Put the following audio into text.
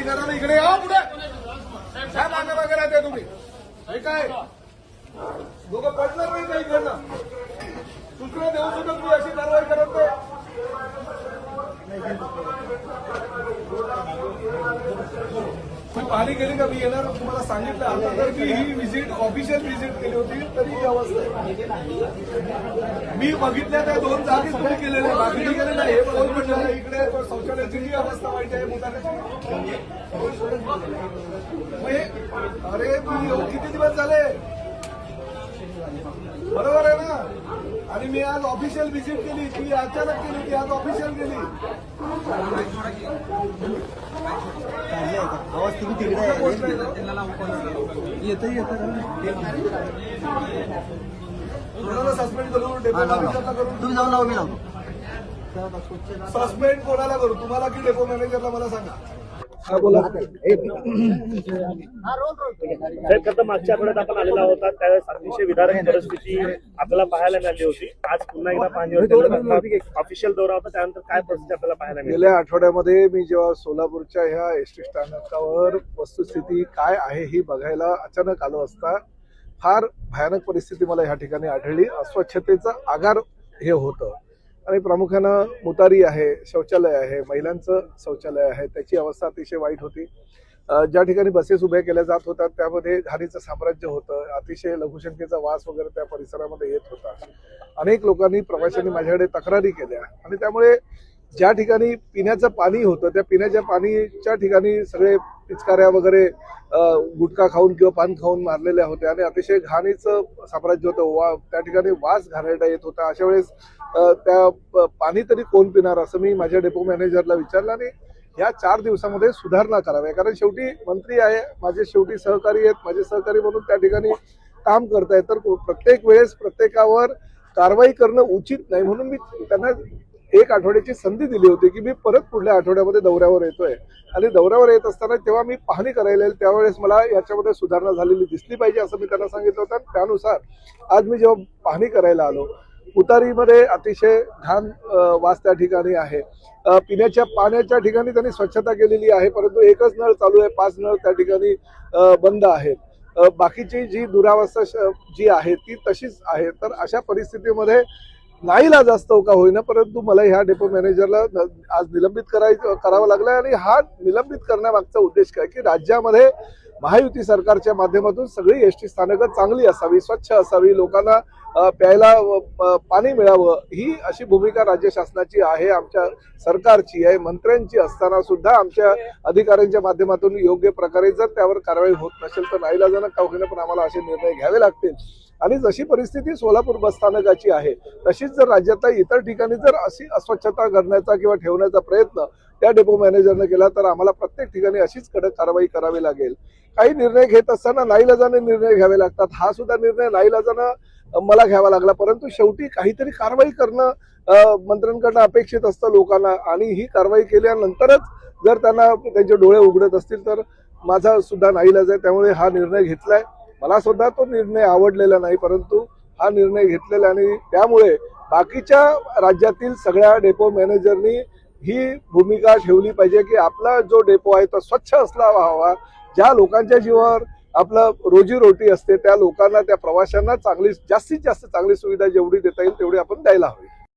पाणी करा ना इकडे या पुढे. काय मागे मागे राहते तुम्ही? काय? लोक पडणार नाही काही इकडनं? सूचना देऊ सुद्धा तुम्ही अशी कारवाई करत नाही. पाणी केली का मी येणार? तुम्हाला सांगितलं. आता तर की ही व्हिजिट ऑफिशियल व्हिजिट केली होती तरी ही अवस्था आहे. मी बघितल्या त्या दोन जागी तुम्ही केलेल्या बाकी केले नाही हे कोण म्हटलं इकडे शौचालयाची ही अवस्था वाईट आहे मुलाची मग अरे तुम्ही येऊन किती दिवस झाले? बरोबर आहे? आणि मी आज ऑफिशियल व्हिजिट केली ती अचानक केली ती आज ऑफिशियल केली आवाज तुम्ही तिकडे? येतं कोणाला सस्पेंड करून डेपो मॅनेजरला करून? तुम्ही जाऊन लावा मी लावतो. सस्पेंड कोणाला करू? तुम्हाला की डेपो मॅनेजरला मला सांगा? साहेब मागच्या आठवड्यात आपण आलेला होता त्यावेळेस अतिशय विदारक परिस्थिती आपल्याला पाहायला मिळाली होती. आज पुन्हा एकदा पाणी ऑफिशियल दौरा होता त्यानंतर काय परिस्थिती आपल्याला पाहायला मिळाली? गेल्या आठवड्यामध्ये मी जेव्हा सोलापूरच्या ह्या एस टी स्थानकावर वस्तुस्थिती काय आहे ही बघायला अचानक आलो असता फार भयानक परिस्थिती मला ह्या ठिकाणी आढळली. अस्वच्छतेचं आगार हे होतं. आणि प्रामुख्यानं मुतारी आहे शौचालय आहे महिलांचं शौचालय आहे त्याची अवस्था अतिशय वाईट होती. ज्या ठिकाणी बसेस उभ्या केल्या जात होत्या त्यामध्ये घाणीचं साम्राज्य होतं अतिशय लघुशंकेचा वास वगैरे त्या परिसरामध्ये येत होता. अनेक लोकांनी प्रवाशांनी माझ्याकडे तक्रारी केल्या. आणि त्यामुळे ज्या ठिकाणी पिण्याचं पाणी होतं त्या पिण्याच्या पाणीच्या ठिकाणी सगळे पिचकाऱ्या वगैरे गुटखा खाऊन किंवा पान खाऊन मारलेल्या होत्या आणि अतिशय घाणीचं साम्राज्य होतं. वा त्या ठिकाणी वास घालायला येत होता. अशा वेळेस त्या प- पाणी तरी कोण पिणार असं मी माझ्या डेपो मॅनेजरला विचारलं आणि या चार दिवसामध्ये सुधारणा कराव्या. कारण शेवटी मंत्री आहे माझे शेवटी सहकारी आहेत माझे सहकारी म्हणून त्या ठिकाणी काम करतायत. तर प्रत्येक वेळेस प्रत्येकावर कारवाई करणं उचित नाही म्हणून मी त्यांना एक आठवड्याची संधी दिली होती की मी परत पुढल्या आठवड्यामध्ये दौऱ्यावर येतोय. आणि दौऱ्यावर येत असताना तेव्हा मी पाहणी करायला येईल त्यावेळेस मला याच्यामध्ये सुधारणा झालेली दिसली पाहिजे असं मी त्यांना सांगितलं होतं. आणि त्यानुसार आज मी जेव्हा पाहणी करायला आलो उतारीमध्ये अतिशय घाण वास त्या ठिकाणी आहे. पिण्याच्या पाण्याच्या ठिकाणी त्यांनी स्वच्छता केलेली आहे परंतु एकच नळ चालू आहे पाच नळ त्या ठिकाणी बंद आहेत. बाकीची जी दुरावस्था श- जी आहे ती तशीच आहे. तर अशा परिस्थितीमध्ये नाहीला असतो का होईना परंतु मला ह्या डेपो मॅनेजरला आज निलंबित करायचं करावं लागलं आणि हा निलंबित करण्यामागचा उद्देश काय? की राज्यामध्ये महायुती सरकारच्या माध्यमातून सगळी एस टी स्थानकं चांगली असावी स्वच्छ असावी लोकांना प्यायला पाणी मिळावं ही अशी भूमिका राज्य शासनाची आहे आमच्या सरकारची आहे मंत्र्यांची असताना सुद्धा आमच्या अधिकाऱ्यांच्या माध्यमातून योग्य प्रकारे जर त्यावर कारवाई होत नसेल तर नाईलाजानं का होईना पण आम्हाला असे निर्णय घ्यावे लागतील. आणि जशी परिस्थिती सोलापूर बसस्थानकाची आहे तशीच जर राज्यातल्या इतर ठिकाणी जर अशी अस्वच्छता करण्याचा किंवा ठेवण्याचा प्रयत्न त्या डेपो मॅनेजरने केला तर आम्हाला प्रत्येक ठिकाणी अशीच कडक कारवाई करावी लागेल. काही निर्णय घेत असताना नाईलाजाने निर्णय घ्यावे लागतात. हा सुद्धा निर्णय नाईलाजानं मला घ्यावा लागला. परंतु शेवटी काहीतरी कारवाई करणं मंत्र्यांकडनं अपेक्षित असतं लोकांना आणि ही कारवाई केल्यानंतरच जर त्यांना त्यांचे डोळे उघडत असतील तर माझा सुद्धा नाईलाज आहे. त्यामुळे हा निर्णय घेतलाय. मला सुद्धा तो निर्णय आवडलेला नाही परंतु हा निर्णय घेतलेला आणि त्यामुळे बाकीच्या राज्यातील सगळ्या डेपो मॅनेजरनी ही भूमिका ठेवली पाहिजे की आपला जो डेपो आहे तो स्वच्छ असला हवा ज्या लोकांच्या जीवावर आपलं रोजीरोटी असते त्या लोकांना त्या प्रवाशांना चांगली जास्तीत जास्त चांगली सुविधा जेवढी देता येईल तेवढी आपण द्यायला हवी.